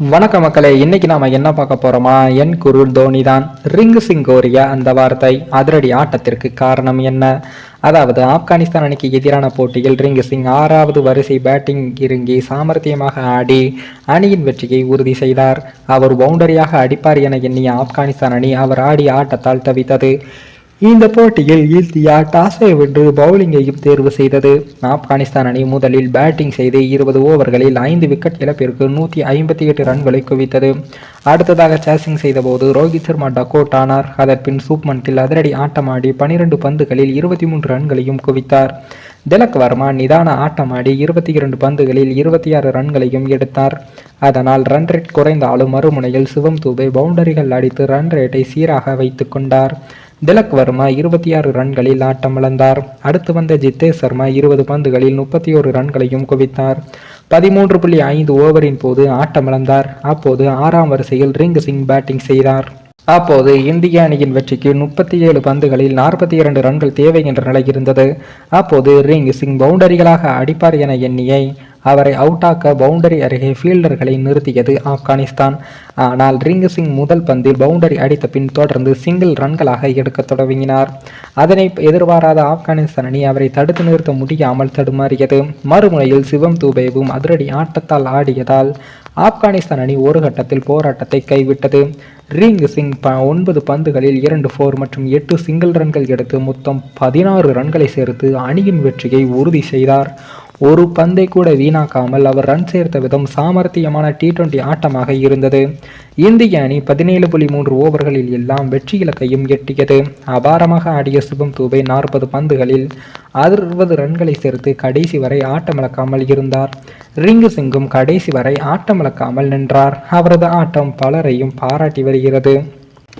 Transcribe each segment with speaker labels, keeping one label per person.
Speaker 1: வணக்க மக்களே இன்னைக்கு நாம என்ன பார்க்க போறோமா? என் குருள் தோனி தான் ரிங் சிங் கோரிய அந்த வார்த்தை அதிரடி ஆட்டத்திற்கு காரணம் என்ன? அதாவது ஆப்கானிஸ்தான் அணிக்கு எதிரான போட்டியில் ரிங் சிங் ஆறாவது வரிசை பேட்டிங் இறங்கி சாமர்த்தியமாக ஆடி அணியின் வெற்றியை உறுதி செய்தார். அவர் பவுண்டரியாக அடிப்பார் என எண்ணிய ஆப்கானிஸ்தான் அணி அவர் ஆடிய ஆட்டத்தால் தவித்தது. இந்த போட்டியில் இந்தியா டாஸை வென்று பவுலிங்கையும் தேர்வு செய்தது. ஆப்கானிஸ்தான் அணி முதலில் பேட்டிங் செய்து இருபது ஓவர்களில் ஐந்து விக்கெட் இழப்பிற்கு நூற்றி ஐம்பத்தி எட்டு ரன்களை குவித்தது. அடுத்ததாக சேசிங் செய்தபோது ரோஹித் சர்மா டக்கோட் ஆனார். அதன்பின் சூப்மன் கில் அதிரடி ஆட்டமாடி பனிரெண்டு பந்துகளில் இருபத்தி மூன்று ரன்களையும் குவித்தார். திலக் வர்மா நிதான ஆட்டமாடி இருபத்தி இரண்டு பந்துகளில் இருபத்தி ஆறு ரன்களையும் எடுத்தார். அதனால் ரன் ரேட் குறைந்தாலும் மறுமுனையில் சிவம் தூபே பவுண்டரிகள் அடித்து ரன் ரேட்டை சீராக வைத்துக் கொண்டார். திலக் வர்மா இருபத்தி ஆறு ரன்களில் ஆட்டமிழந்தார். அடுத்து வந்த ஜித்தேஷ் சர்மா இருபது பந்துகளில் முப்பத்தி ஓரு ரன்களையும் குவித்தார். பதிமூன்று புள்ளி ஐந்து ஓவரின் போது ஆட்டமிழந்தார். அப்போது ஆறாம் வரிசையில் ரிங் சிங் பேட்டிங் செய்தார். அப்போது இந்திய அணியின் வெற்றிக்கு முப்பத்தி ஏழு பந்துகளில் நாற்பத்தி இரண்டு ரன்கள் தேவை என்ற நிலை இருந்தது. அப்போது ரிங் சிங் பவுண்டரிகளாக அடிப்பார் என எண்ணியை அவரை அவுட்டாக்க பவுண்டரி அருகே ஃபீல்டர்களை நிறுத்தியது ஆப்கானிஸ்தான். ஆனால் ரிங் சிங் முதல் பந்தில் பவுண்டரி அடித்த பின் தொடர்ந்து சிங்கிள் ரன்களாக எடுக்க தொடங்கினார். அதனை எதிர்பாராத ஆப்கானிஸ்தான் அணி அவரை தடுத்து நிறுத்த முடியாமல் தடுமாறியது. மறுமுனையில் சிவம் தூபேவும் அதிரடி ஆட்டத்தால் ஆடியதால் ஆப்கானிஸ்தான் அணி ஒரு கட்டத்தில் போராட்டத்தை கைவிட்டது. ரீங் சிங் ப ஒன்பது பந்துகளில் இரண்டு ஃபோர் மற்றும் எட்டு சிங்கிள் ரன்கள் எடுத்து மொத்தம் பதினாறு ரன்களை சேர்த்து அணியின் வெற்றியை உறுதி செய்தார். ஒரு பந்தை கூட வீணாக்காமல் அவர் ரன் சேர்த்த விதம் சாமர்த்தியமான டி டுவெண்டி ஆட்டமாக இருந்தது. இந்திய அணி பதினேழு புள்ளி மூன்று ஓவர்களில் எல்லாம் வெற்றி இலக்கையும் எட்டியது. அபாரமாக ஆடிய சுபம் தூபை நாற்பது பந்துகளில் அறுபது ரன்களை சேர்த்து கடைசி வரை ஆட்டமிழக்காமல் இருந்தார். ரிங்கு சிங்கும் கடைசி வரை ஆட்டமிழக்காமல் நின்றார். அவரது ஆட்டம் பலரையும் பாராட்டி வருகிறது.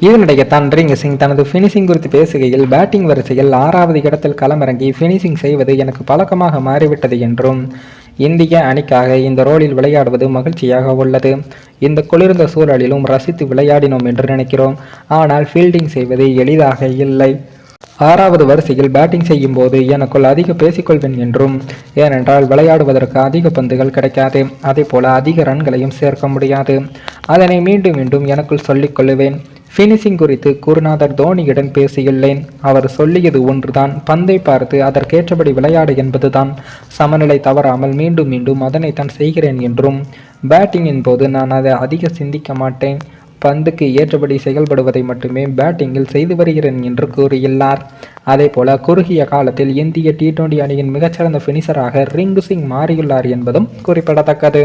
Speaker 1: இதனிடையே தான் ரிங் சிங் தனது ஃபினிஷிங் குறித்து பேசுகையில் பேட்டிங் வரிசையில் ஆறாவது இடத்தில் களமிறங்கி ஃபினிஷிங் செய்வது எனக்கு பழக்கமாக மாறிவிட்டது என்றும் இந்திய அணிக்காக இந்த ரோலில் விளையாடுவது மகிழ்ச்சியாக உள்ளது. இந்த குளிர்ந்த சூழலிலும் ரசித்து விளையாடினோம் என்று நினைக்கிறோம். ஆனால் ஃபீல்டிங் செய்வது எளிதாக இல்லை. ஆறாவது வரிசையில் பேட்டிங் செய்யும் போது எனக்குள் அதிக பேசிக்கொள்வேன் என்றும் ஏனென்றால் விளையாடுவதற்கு அதிக பந்துகள் கிடைக்காது. அதே போல அதிக ரன்களையும் சேர்க்க முடியாது. அதனை மீண்டும் மீண்டும் எனக்குள் சொல்லிக்கொள்ளுவேன் ஃபினிஷிங் குறித்து குருநாதர் தோனியுடன் பேசியுள்ளேன். அவர் சொல்லியது ஒன்றுதான். பந்தை பார்த்து அதற்கேற்றபடி விளையாடு என்பதுதான். சமநிலை தவறாமல் மீண்டும் மீண்டும் அதனைத்தான் செய்கிறேன் என்றும் பேட்டிங்கின் போது நான் அதை அதிக சிந்திக்க மாட்டேன். பந்துக்கு ஏற்றபடி செயல்படுவதை மட்டுமே பேட்டிங்கில் செய்து வருகிறேன் என்று கூறியுள்ளார். அதேபோல குறுகிய காலத்தில் இந்திய டி டுவெண்டி அணியின் மிகச்சிறந்த ஃபினிஷராக ரிங்கு சிங் மாறியுள்ளார் என்பதும் குறிப்பிடத்தக்கது.